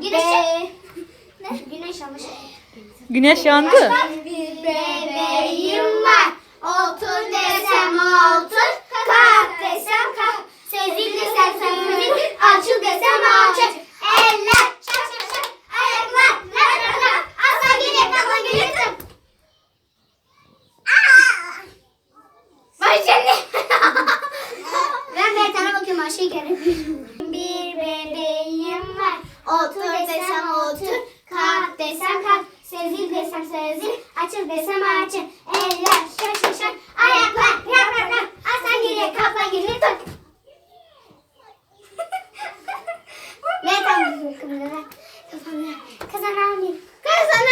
güneş... Güneş almış. Güneş yandı. Bir bebeğim var. Otur desem otur. Kalk desem kalk. Sezil desem sezil. Açıl desem açıl. Eller şak şak şak. Ayaklar lak lak lak. Asla gerek asla gerek. Başını. ben bir tane bakıyorum aşağı gelebilirim. Sezil desem sezil, açıl desem açıl. Eller şaş şaşar, ayaklar rap rap rap. Aslan gelir, kaplan gelir, tut. ne tam kafamda? Kafamda. Kazanan mıyım? Kazanan.